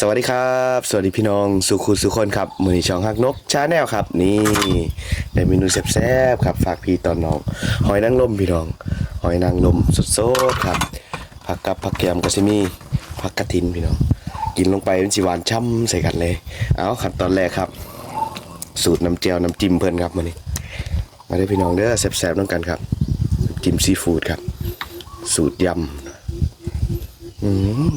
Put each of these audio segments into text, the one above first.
สวัสดีครับ สวัสดีพี่น้องสุขุสุคนครับมือนีช่องฮักนกชาแนลครับ นี่ได้เมนูแซ่บๆครับ ฝากพี่ตอนน้อง หอยนางรมพี่น้อง หอยนางรมสดๆครับผักกับผักแกมกะซิมีผักกระถินพี่น้อง กินลงไปเป็นสีหวานช่ำใส่กันเลย เอาขั้นตอนแรกครับ สูตรน้ำเจียวน้ำจิ้มเพิ่นครับมือนี้มาได้พี่น้องเด้อแซ่บๆน้องกันครับจิ้มซีฟู้ดครับ สูตรยำอืม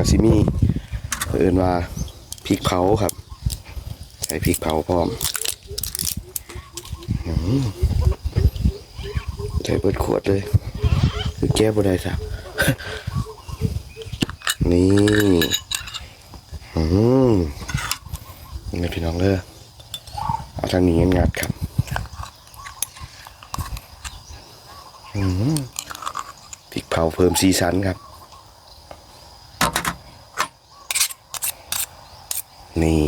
แล้วก็ซิมี่เผอิญว่าพริกเผาครับ ใส่พริกเผาพร้อมใส่เบิดขวดเลย คือแก้บ่ได้สักนี่อืมนี่พี่น้องเลยเอาทางนี้งัดครับอืมพริกเผาเพิ่มสีสันครับ นี่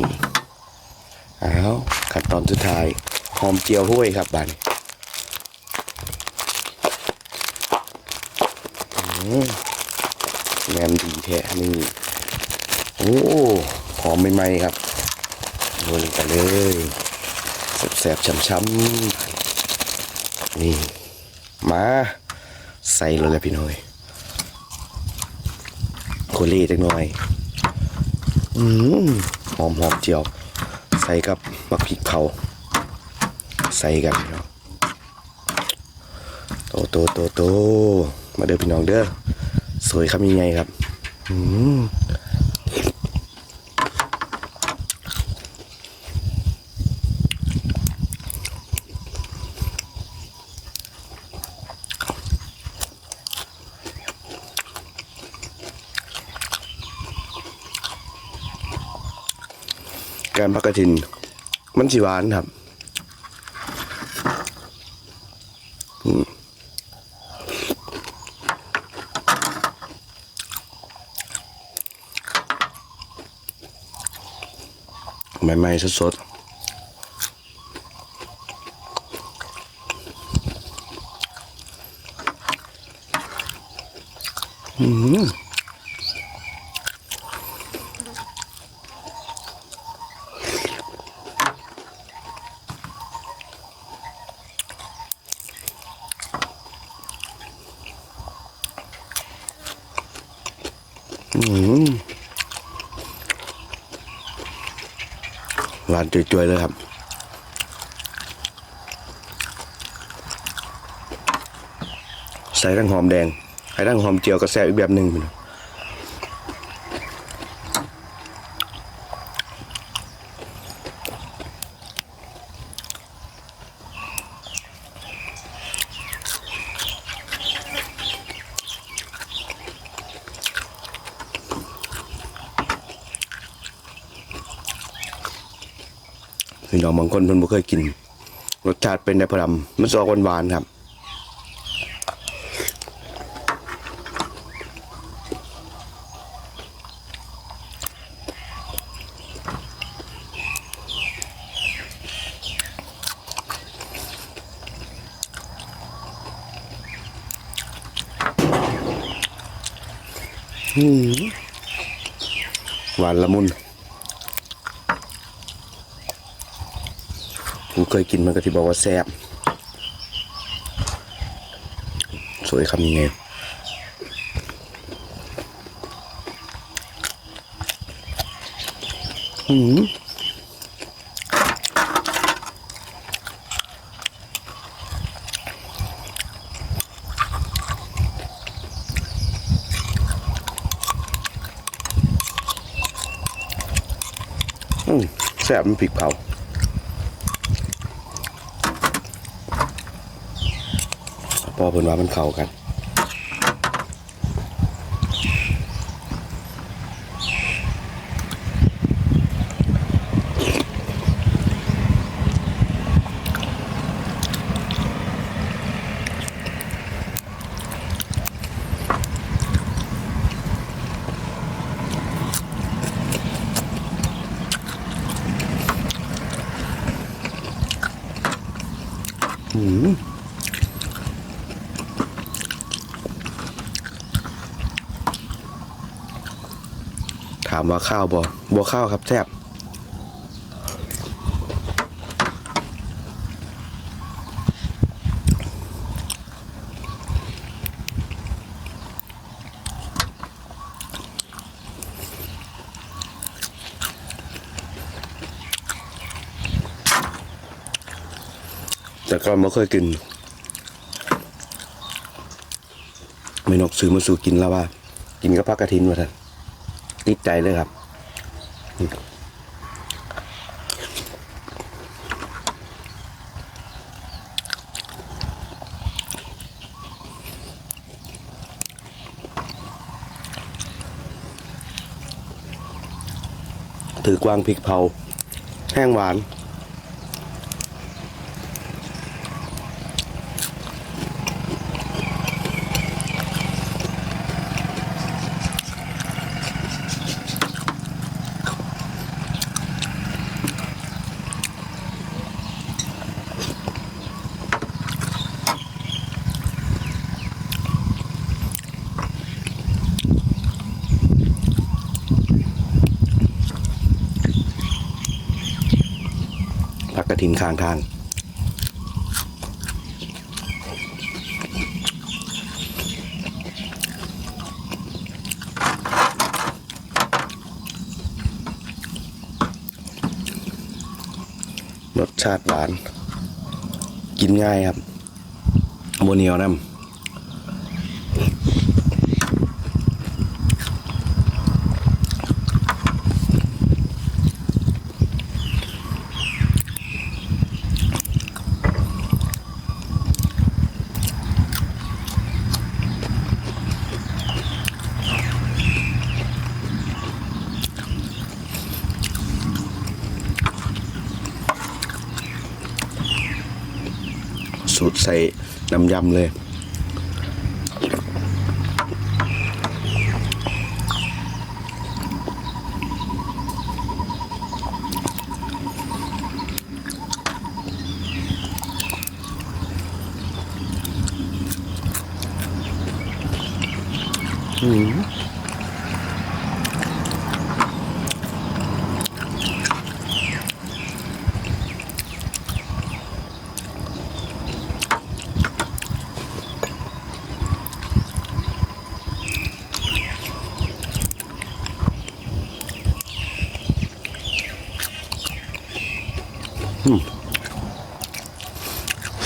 เอาขั้นตอนสุดท้ายหอ มเจียวห้วยครับบานอืมแมดีแท้นี่โอ้หอมใหม่ๆครับโรยลงไปเลยแสบๆช้ำๆนี่ มาใส่เลยแหละพี่น้อยโคเล่จังหน่อยอืมหอมหอมเจียว ใส่กับมักพริกเผา ใส่กันพี่น้องโตโตโตโตมาเด้อพี่น้องเด้อสวยครับยังไงครับอืมแกงผักกระถิน มันสีหวานครับ ใหม่ ๆ สดๆอืมอืม หวานจุยๆเลยครับใส่ทั้งหอมแดงใส่ทั้งหอมเจียวกระแซบอีกแบบหนึ่งพี่น้อง พี่น้องบางคนเพิ่นบ่เคยกิน รสชาติเป็นได้พอดำมันจะออกหวานๆครับหวานละมุน ผมเคยกินมันก็ที่บอกว่าแซ่บสวยคำนี้ไงอืมอืมแซ่บมันพริกเผา พอ เพิ่นว่ามันเข้ากันอืมอามว่าข้าวบ่บ่ข้าวครับแซ่บแต่ก็ไม่เคยกิน ไม่นกซื้อมาสู่กินแล้วว่า กินกับผักกระถินว่าท่าน ติดใจเลยครับถือกวางพริกเผา แห้งหวาน ผักกระถินข้างทางรสชาติหวาน กินง่ายครับโมเนียวน้ำ สูตรใส่น้ำยำเลยอืม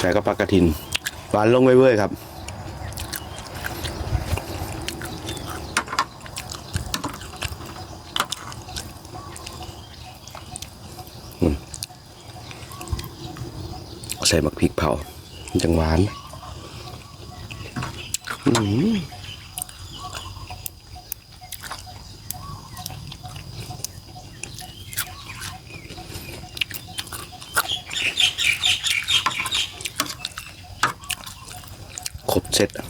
ใส่ก็ปลากระถินหวานลงเว้ยๆครับ ใส่หมักพริกเผาจังหวาน อืม หือครบเซตอะ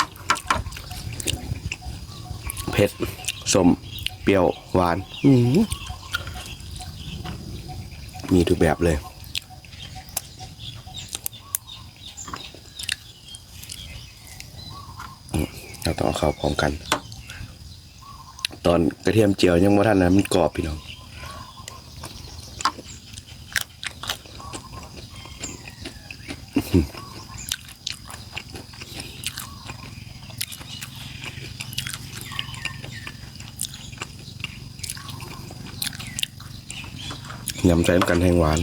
เผ็ดส้มเปรี้ยวหวานอื้อหือมีทุกแบบเลยเราต้องเอาเข้าพร้อมกัน ตอนกระเทียมเจียวยังว่าท่านนะมันกรอบพี่น้อง ยำใส่กันแห้งหวาน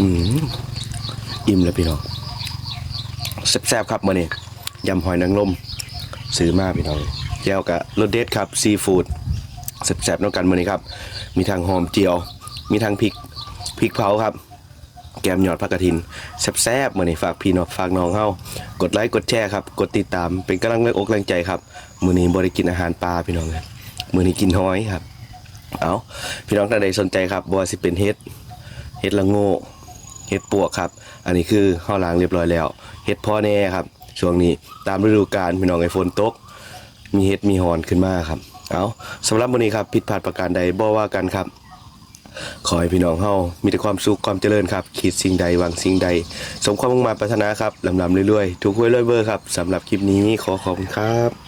อืมอิ่มแล้วพี่น้องแซ่บๆครับมื่อนี้ยำหอยนางรมซื้อมาพี่น้องแก้วกับรสเด็ดครับซีฟู้ดแซ่บๆน้องกันมื่อนี้ครับ มีทางหอมเจียว มีทางพริกพริกเผาครับ กมหยอดผักกระถินแซ่บๆมือนี้ฝากพี่น้องฝากน้องเฮากดไลค์กดแชร์ครับกดติดตามเป็นกำลังแรงอกแรงใจครับมือนี้บริกินอาหารปลาพี่น้องครับมือนี้กินหอยครับเอาพี่น้องท่านใดสนใจครับบ่ว่าสิเป็นเฮ็ดเฮ็ดละโง่เห็ดปวกครับ อันนี้คือข้าวล้างเรียบร้อยแล้วเห็ดพ่อแน่ครับ ช่วงนี้ตามฤดูกาลพี่น้องไอฝนตก มีเห็ดมีหอนขึ้นมาครับเอาสำหรับวันนี้ครับผิดพลาดประการใดบ่ว่ากันครับ ขอให้พี่น้องเฮามีแต่ความสุขความเจริญครับ คิดสิ่งใดหวังสิ่งใด สมความมุ่งมาปรารถนาครับลำลำเรื่อยๆทุกห้วยรวยเบอร์ครับสำหรับคลิปนี้ขอขอบคุณครับ